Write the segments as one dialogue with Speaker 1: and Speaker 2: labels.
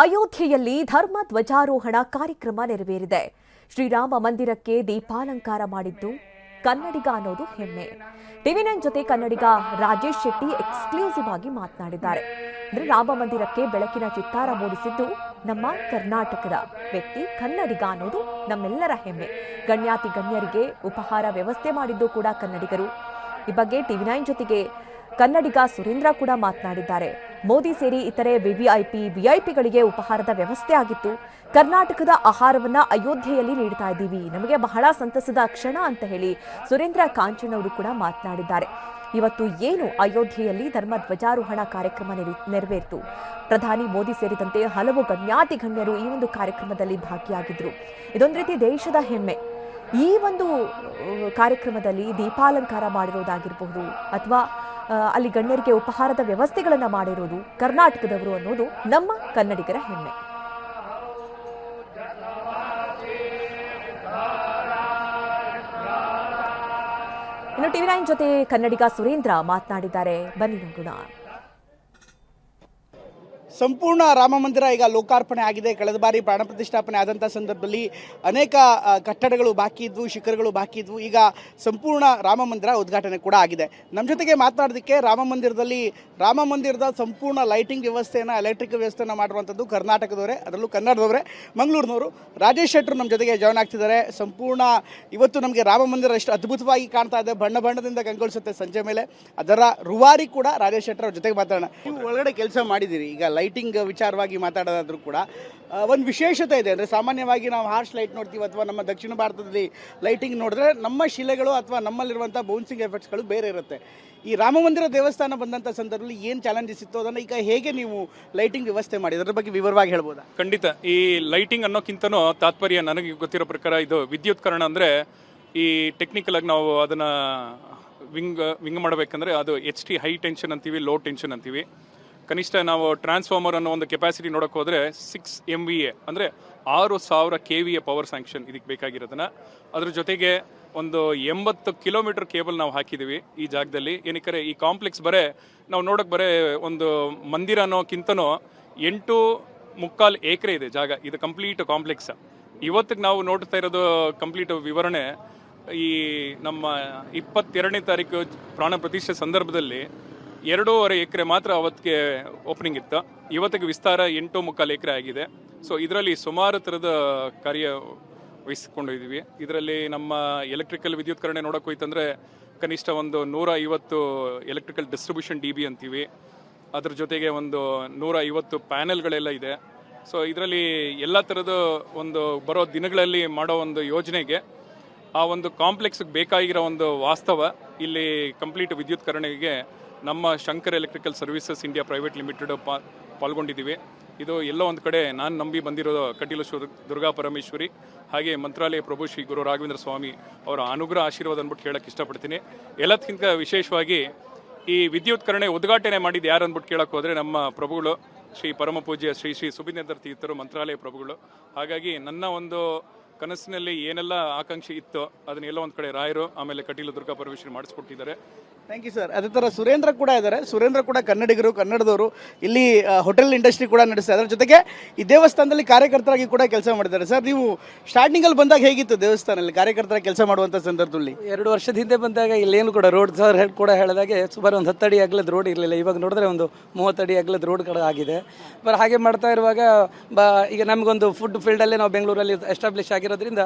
Speaker 1: ಅಯೋಧ್ಯೆಯಲ್ಲಿ ಧರ್ಮ ಧ್ವಜಾರೋಹಣ ಕಾರ್ಯಕ್ರಮ ನೆರವೇರಿದೆ. ಶ್ರೀರಾಮ ಮಂದಿರಕ್ಕೆ ದೀಪಾಲಂಕಾರ ಮಾಡಿದ್ದು ಕನ್ನಡಿಗ ಅನ್ನೋದು ಹೆಮ್ಮೆ. ಟಿವಿ ನೈನ್ ಜೊತೆ ಕನ್ನಡಿಗ ರಾಜೇಶ್ ಶೆಟ್ಟಿ ಎಕ್ಸ್ಕ್ಲೂಸಿವ್ ಆಗಿ ಮಾತನಾಡಿದ್ದಾರೆ. ಅಂದ್ರೆ ರಾಮ ಮಂದಿರಕ್ಕೆ ಬೆಳಕಿನ ಚಿತ್ತಾರ ಮೂಡಿಸಿದ್ದು ನಮ್ಮ ಕರ್ನಾಟಕದ ವ್ಯಕ್ತಿ ಕನ್ನಡಿಗ ಅನ್ನೋದು ನಮ್ಮೆಲ್ಲರ ಹೆಮ್ಮೆ. ಗಣ್ಯಾತಿ ಗಣ್ಯರಿಗೆ ಉಪಹಾರ ವ್ಯವಸ್ಥೆ ಮಾಡಿದ್ದು ಕೂಡ ಕನ್ನಡಿಗರು. ಈ ಬಗ್ಗೆ ಟಿವಿ ನೈನ್ ಜೊತೆಗೆ ಕನ್ನಡಿಗ ಸುರೇಂದ್ರ ಕೂಡ ಮಾತನಾಡಿದ್ದಾರೆ. ಮೋದಿ ಸೇರಿ ಇತರೆ ವಿವಿಐಪಿ ವಿಐಪಿಗಳಿಗೆ ಉಪಹಾರದ ವ್ಯವಸ್ಥೆ ಆಗಿತ್ತು. ಕರ್ನಾಟಕದ ಆಹಾರವನ್ನ ಅಯೋಧ್ಯೆಯಲ್ಲಿ ನೀಡ್ತಾ ಇದ್ದೀವಿ. ನಮಗೆ ಬಹಳ ಸಂತಸದ ಕ್ಷಣ ಅಂತ ಹೇಳಿ ಸುರೇಂದ್ರ ಕಾಂಚನವರು ಕೂಡ ಮಾತನಾಡಿದ್ದಾರೆ. ಇವತ್ತು ಏನು ಅಯೋಧ್ಯೆಯಲ್ಲಿ ಧರ್ಮ ಧ್ವಜಾರೋಹಣ ಕಾರ್ಯಕ್ರಮ ನೆರೆ- ನೆರವೇರಿತು? ಪ್ರಧಾನಿ ಮೋದಿ ಸೇರಿದಂತೆ ಹಲವು ಗಣ್ಯಾತಿ ಗಣ್ಯರು ಈ ಒಂದು ಕಾರ್ಯಕ್ರಮದಲ್ಲಿ ಭಾಗಿಯಾಗಿದ್ರು. ಇದೊಂದು ರೀತಿ ದೇಶದ ಹೆಮ್ಮೆ. ಈ ಒಂದು ಕಾರ್ಯಕ್ರಮದಲ್ಲಿ ದೀಪಾಲಂಕಾರ ಮಾಡಿರೋದಾಗಿರಬಹುದು ಅಥವಾ ಅಲ್ಲಿ ಗಣ್ಯರಿಗೆ ಉಪಹಾರದ ವ್ಯವಸ್ಥೆಗಳನ್ನು ಮಾಡಿರೋದು, ಕರ್ನಾಟಕದವರು ಅನ್ನೋದು ನಮ್ಮ ಕನ್ನಡಿಗರ ಹೆಮ್ಮೆ. ಇನ್ನು ಟಿವಿ ನೈನ್ ಜೊತೆ ಕನ್ನಡಿಗ ಸುರೇಂದ್ರ ಮಾತನಾಡಿದ್ದಾರೆ. ಬನ್ನಿ ನೋಡೋಣ.
Speaker 2: ಸಂಪೂರ್ಣ ರಾಮ ಮಂದಿರ ಈಗ ಲೋಕಾರ್ಪಣೆ ಆಗಿದೆ. ಕಳೆದ ಬಾರಿ ಪ್ರಾಣ ಪ್ರತಿಷ್ಠಾಪನೆ ಆದಂಥ ಸಂದರ್ಭದಲ್ಲಿ ಅನೇಕ ಕಟ್ಟಡಗಳು ಬಾಕಿ ಇದ್ವು, ಶಿಖರಗಳು ಬಾಕಿ ಇದ್ವು. ಈಗ ಸಂಪೂರ್ಣ ರಾಮ ಮಂದಿರ ಉದ್ಘಾಟನೆ ಕೂಡ ಆಗಿದೆ. ನಮ್ಮ ಜೊತೆಗೆ ಮಾತನಾಡೋದಕ್ಕೆ ರಾಮ ಮಂದಿರದಲ್ಲಿ, ರಾಮ ಮಂದಿರದ ಸಂಪೂರ್ಣ ಲೈಟಿಂಗ್ ವ್ಯವಸ್ಥೆಯನ್ನು ಎಲೆಕ್ಟ್ರಿಕ್ ವ್ಯವಸ್ಥೆಯನ್ನು ಮಾಡುವಂಥದ್ದು ಕರ್ನಾಟಕದವರೇ, ಅದರಲ್ಲೂ ಕನ್ನಡದವರೇ. ಮಂಗಳೂರಿನವರು, ರಾಜೇಶ್ ಶೆಟ್ಟರು ನಮ್ಮ ಜೊತೆಗೆ ಜಾಯ್ನ್ ಆಗ್ತಿದ್ದಾರೆ. ಸಂಪೂರ್ಣ ಇವತ್ತು ನಮಗೆ ರಾಮ ಮಂದಿರ ಎಷ್ಟು ಅದ್ಭುತವಾಗಿ ಕಾಣ್ತಾ ಇದೆ. ಬಣ್ಣ ಬಣ್ಣದಿಂದ ಕಂಗೊಳಿಸುತ್ತೆ ಸಂಜೆ ಮೇಲೆ. ಅದರ ರುವಾರಿ ಕೂಡ ರಾಜೇಶ್ ಶೆಟ್ಟರ್ ಜೊತೆಗೆ ಮಾತಾಡೋಣ. ನೀವು ಒಳಗಡೆ ಕೆಲಸ ಮಾಡಿದ್ದೀರಿ ಈಗ ಲೈಟಿಂಗ್ ವಿಚಾರವಾಗಿ ಮಾತಾಡೋದಾದರೂ ಕೂಡ ಒಂದು ವಿಶೇಷತೆ ಇದೆ. ಅಂದರೆ ಸಾಮಾನ್ಯವಾಗಿ ನಾವು ಹಾರ್ಶ್ ಲೈಟ್ ನೋಡ್ತೀವಿ ಅಥವಾ ನಮ್ಮ ದಕ್ಷಿಣ ಭಾರತದಲ್ಲಿ ಲೈಟಿಂಗ್ ನೋಡಿದ್ರೆ ನಮ್ಮ ಶಿಲೆಗಳು ಅಥವಾ ನಮ್ಮಲ್ಲಿರುವಂಥ ಬೌನ್ಸಿಂಗ್ ಎಫೆಕ್ಟ್ಸ್ಗಳು ಬೇರೆ ಇರುತ್ತೆ. ಈ ರಾಮ ಮಂದಿರ ದೇವಸ್ಥಾನ ಬಂದಂಥ ಸಂದರ್ಭದಲ್ಲಿ ಏನು ಚಾಲೆಂಜಸ್ ಇತ್ತು ಅದನ್ನು ಈಗ ಹೇಗೆ ನೀವು ಲೈಟಿಂಗ್ ವ್ಯವಸ್ಥೆ ಮಾಡಿ? ಅದರ ಬಗ್ಗೆ ವಿವರವಾಗಿ ಹೇಳ್ಬೋದಾ?
Speaker 3: ಖಂಡಿತ. ಈ ಲೈಟಿಂಗ್ ಅನ್ನೋಕ್ಕಿಂತನೂ ತಾತ್ಪರ್ಯ ನನಗೆ ಗೊತ್ತಿರೋ ಪ್ರಕಾರ ಇದು ವಿದ್ಯುತ್ಕರಣ ಅಂದರೆ ಈ ಟೆಕ್ನಿಕಲ್ ಆಗಿ ನಾವು ಅದನ್ನು ವಿಂಗ್ ವಿಂಗ್ ಮಾಡಬೇಕಂದ್ರೆ ಅದು ಎಚ್ ಟಿ ಹೈ ಟೆನ್ಷನ್ ಅಂತೀವಿ ಲೋ ಟೆನ್ಷನ್ ಅಂತೀವಿ. ಕನಿಷ್ಠ ನಾವು ಟ್ರಾನ್ಸ್ಫಾರ್ಮರ್ ಅನ್ನೋ ಒಂದು ಕೆಪಾಸಿಟಿ ನೋಡೋಕೆ ಹೋದರೆ ಸಿಕ್ಸ್ ಎಂ ವಿ ಎ ಅಂದರೆ ಆರು ಸಾವಿರ K V A power sanction ಇದಕ್ಕೆ ಬೇಕಾಗಿರೋದನ್ನು. ಅದ್ರ ಜೊತೆಗೆ ಒಂದು ಎಂಬತ್ತು ಕಿಲೋಮೀಟರ್ ಕೇಬಲ್ ನಾವು ಹಾಕಿದ್ದೀವಿ ಈ ಜಾಗದಲ್ಲಿ. ಏನಕ್ಕೆ ಈ ಕಾಂಪ್ಲೆಕ್ಸ್ ಬರೇ ನಾವು ನೋಡೋಕೆ ಬರೇ ಒಂದು ಮಂದಿರ ಅನ್ನೋಕ್ಕಿಂತನೂ ಎಂಟು ಮುಕ್ಕಾಲು ಏಕರೆ ಇದೆ ಜಾಗ. ಇದು ಕಂಪ್ಲೀಟ್ ಕಾಂಪ್ಲೆಕ್ಸ್ ಇವತ್ತಿಗೆ ನಾವು ನೋಡ್ತಾ ಇರೋದು ಕಂಪ್ಲೀಟ್ ವಿವರಣೆ, ಈ ನಮ್ಮ ಇಪ್ಪತ್ತೆರಡನೇ ತಾರೀಕು ಪ್ರಾಣ ಪ್ರತಿಷ್ಠೆ ಸಂದರ್ಭದಲ್ಲಿ ಎರಡೂವರೆ ಎಕರೆ ಮಾತ್ರ ಅವತ್ತಿಗೆ ಓಪನಿಂಗ್ ಇತ್ತು. ಇವತ್ತಿಗೆ ವಿಸ್ತಾರ ಎಂಟು ಮುಕ್ಕಾಲು ಎಕರೆ ಆಗಿದೆ. ಸೊ ಇದರಲ್ಲಿ ಸುಮಾರು ಥರದ ಕಾರ್ಯ ವಹಿಸಿಕೊಂಡಿದ್ದೀವಿ ಇದರಲ್ಲಿ ನಮ್ಮ ಎಲೆಕ್ಟ್ರಿಕಲ್ ವಿದ್ಯುತ್ಕರಣೆ ನೋಡೋಕೆ ಹೋಯ್ತಂದ್ರೆ ಕನಿಷ್ಠ ಒಂದು ನೂರ ಐವತ್ತು ಎಲೆಕ್ಟ್ರಿಕಲ್ ಡಿಸ್ಟ್ರಿಬ್ಯೂಷನ್ ಡಿ ಬಿ ಅಂತೀವಿ. ಅದ್ರ ಜೊತೆಗೆ ಒಂದು ನೂರ ಐವತ್ತು ಪ್ಯಾನೆಲ್ಗಳೆಲ್ಲ ಇದೆ. ಸೊ ಇದರಲ್ಲಿ ಎಲ್ಲ ಥರದ ಒಂದು ಬರೋ ದಿನಗಳಲ್ಲಿ ಮಾಡೋ ಒಂದು ಯೋಜನೆಗೆ ಆ ಒಂದು ಕಾಂಪ್ಲೆಕ್ಸ್ಗೆ ಬೇಕಾಗಿರೋ ಒಂದು ವಾಸ್ತವ ಇಲ್ಲಿ ಕಂಪ್ಲೀಟ್ ವಿದ್ಯುತ್ಕರಣೆಗೆ ನಮ್ಮ Shankar electrical services India private limited ಪಾ, ಪಾಲ್ಗೊಂಡಿದ್ದೀವಿ. ಇದು ಎಲ್ಲೋ ಒಂದು ಕಡೆ ನಾನು ನಂಬಿ ಬಂದಿರೋ ಕಟೀಲೇಶ್ವರ ದುರ್ಗಾ ಪರಮೇಶ್ವರಿ, ಹಾಗೆ ಮಂತ್ರಾಲಯ ಪ್ರಭು ಶ್ರೀ ಗುರು ರಾಘವೇಂದ್ರ ಸ್ವಾಮಿ ಅವರ ಅನುಗ್ರಹ ಆಶೀರ್ವಾದ ಅಂದ್ಬಿಟ್ಟು ಹೇಳಕ್ಕೆ ಇಷ್ಟಪಡ್ತೀನಿ. ಎಲ್ಲದಕ್ಕಿಂತ ವಿಶೇಷವಾಗಿ ಈ ವಿದ್ಯುತ್ಕರಣೆ ಉದ್ಘಾಟನೆ ಮಾಡಿದ್ದು ಯಾರು ಅಂದ್ಬಿಟ್ಟು ಕೇಳಕ್ಕೆ ಹೋದರೆ ನಮ್ಮ ಪ್ರಭುಗಳು, ಶ್ರೀ ಪರಮ ಪೂಜ್ಯ ಶ್ರೀ ಶ್ರೀ ಸುಭಿನೇಂದ್ರ ತೀರ್ಥರು, ಮಂತ್ರಾಲಯ ಪ್ರಭುಗಳು. ಹಾಗಾಗಿ ನನ್ನ ಒಂದು ಕನಸಿನಲ್ಲಿ ಏನೆಲ್ಲ ಆಕಾಂಕ್ಷೆ ಇತ್ತು ಅದನ್ನೆಲ್ಲ ಒಂದು ಕಡೆ ರಾಯರು ಆಮೇಲೆ ಕಟೀಲು ದುರ್ಗಾ ಪರಮೇಶ್ವರಿ ಮಾಡಿಸ್ಕೊಟ್ಟಿದ್ದಾರೆ.
Speaker 2: ಥ್ಯಾಂಕ್ ಯು ಸರ್ ಅದೇ ಥರ ಸುರೇಂದ್ರ ಕೂಡ ಇದ್ದಾರೆ. ಸುರೇಂದ್ರ ಕೂಡ ಕನ್ನಡಿಗರು ಕನ್ನಡದವರು. ಇಲ್ಲಿ ಹೋಟೆಲ್ ಇಂಡಸ್ಟ್ರಿ ಕೂಡ ನಡೆಸ್ತಾ ಅದರ ಜೊತೆಗೆ ಈ ದೇವಸ್ಥಾನದಲ್ಲಿ ಕಾರ್ಯಕರ್ತರಾಗಿ ಕೂಡ ಕೆಲಸ ಮಾಡಿದ್ದಾರೆ. ಸರ್ ನೀವು ಸ್ಟಾರ್ಟಿಂಗಲ್ಲಿ ಬಂದಾಗ ಹೇಗಿತ್ತು ದೇವಸ್ಥಾನದಲ್ಲಿ ಕಾರ್ಯಕರ್ತರ ಕೆಲಸ ಮಾಡುವಂಥ ಸಂದರ್ಭದಲ್ಲಿ?
Speaker 4: ಎರಡು ವರ್ಷದ ಹಿಂದೆ ಬಂದಾಗ ಇಲ್ಲೇನು ಕೂಡ ರೋಡ್ ಸರ್ ಹೇಳಿ ಕೂಡ ಹೇಳಿದಾಗೆ ಸುಮಾರು ಒಂದು ಹತ್ತಡಿ ಅಗಲದ ರೋಡ್ ಇರಲಿಲ್ಲ. ಇವಾಗ ನೋಡಿದ್ರೆ ಒಂದು ಮೂವತ್ತಡಿ ಅಗಲದ ರೋಡ್ ಕಡೆ ಆಗಿದೆ. ಬರ ಹಾಗೆ ಮಾಡ್ತಾ ಇರುವಾಗ ಬಾ ಈಗ ನಮಗೊಂದು ಫುಡ್ ಫೀಲ್ಡಲ್ಲೇ ನಾವು ಬೆಂಗಳೂರಲ್ಲಿ ಎಸ್ಟಾಬ್ಲಿಷ್ ಆಗಿರೋದ್ರಿಂದ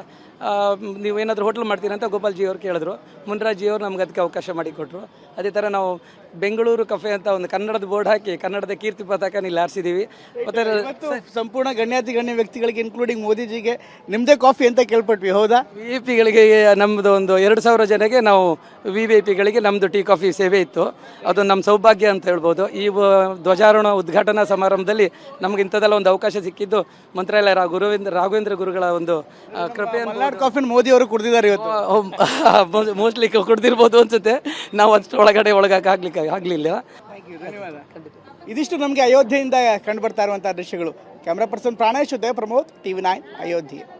Speaker 4: ನೀವೇನಾದರೂ ಹೋಟ್ಲ್ ಮಾಡ್ತೀರಾ ಅಂತ ಗೋಪಾಲ್ ಜಿಯವ್ರು ಕೇಳಿದ್ರು. ಮುನ್ರಾಜ್ ಅವರು ನಮ್ಗೆ ಅದಕ್ಕೆ ಅವಕಾಶ ಮಾಡಿಕೊಟ್ರು. ಅದೇ ಥರ ನಾವು ಬೆಂಗಳೂರು ಕಫೆ ಅಂತ ಒಂದು ಕನ್ನಡದ ಬೋರ್ಡ್ ಹಾಕಿ ಕನ್ನಡದ ಕೀರ್ತಿ ಪತಾಕ ಇಲ್ಲಿ ಆರಿಸಿದ್ದೀವಿ ಮತ್ತೆ
Speaker 2: ಸಂಪೂರ್ಣ ಗಣ್ಯಾತಿ ಗಣ್ಯ ವ್ಯಕ್ತಿಗಳಿಗೆ ಇನ್ಕ್ಲೂಡಿಂಗ್ ಮೋದಿಜಿಗೆ ನಿಮ್ಮದೇ ಕಾಫಿ ಅಂತ ಕೇಳ್ಪಟ್ವಿ ಹೌದಾ?
Speaker 4: ವಿ ಐ ಪಿಗಳಿಗೆ ನಮ್ಮದು ಒಂದು ಎರಡು ಸಾವಿರ ಜನಕ್ಕೆ ನಾವು ವಿ ವಿ ಪಿಗಳಿಗೆ ನಮ್ಮದು ಟೀ ಕಾಫಿ ಸೇವೆ ಇತ್ತು. ಅದು ನಮ್ಮ ಸೌಭಾಗ್ಯ ಅಂತ ಹೇಳ್ಬೋದು. ಈ ಧ್ವಜಾರೋಹಣ ಉದ್ಘಾಟನಾ ಸಮಾರಂಭದಲ್ಲಿ ನಮ್ಗೆ ಇಂಥದ್ದೆಲ್ಲ ಒಂದು ಅವಕಾಶ ಸಿಕ್ಕಿದ್ದು ಮಂತ್ರಾಲಯ ಗುರುವಿಂದ್ರ ರಾಘವೇಂದ್ರ ಗುರುಗಳ ಒಂದು ಕೃಪೆ ಕೃಪೆಯನ್ನು
Speaker 2: ಕಾಫಿನ ಮೋದಿ ಅವರು ಕುಡಿದಿದ್ದಾರೆ ಇವತ್ತು.
Speaker 4: ಮೋಸ್ಟ್ಲಿ ಕುಡ್ದಿರ್ಬೋದು ಅನ್ಸುತ್ತೆ. ನಾವು ಅಷ್ಟು ಒಳಗಡೆ ಒಳಗಾಕ ಆಗ್ಲಿಕ್ಕೆ ಆಗಲಿಲ್ಲ.
Speaker 2: ಇದಿಷ್ಟು ನಮಗೆ ಅಯೋಧ್ಯೆಯಿಂದ ಕಂಡು ಬರ್ತಾ ದೃಶ್ಯಗಳು. Camera person Pranesh Udaya Pramod TV nine Ayodhya.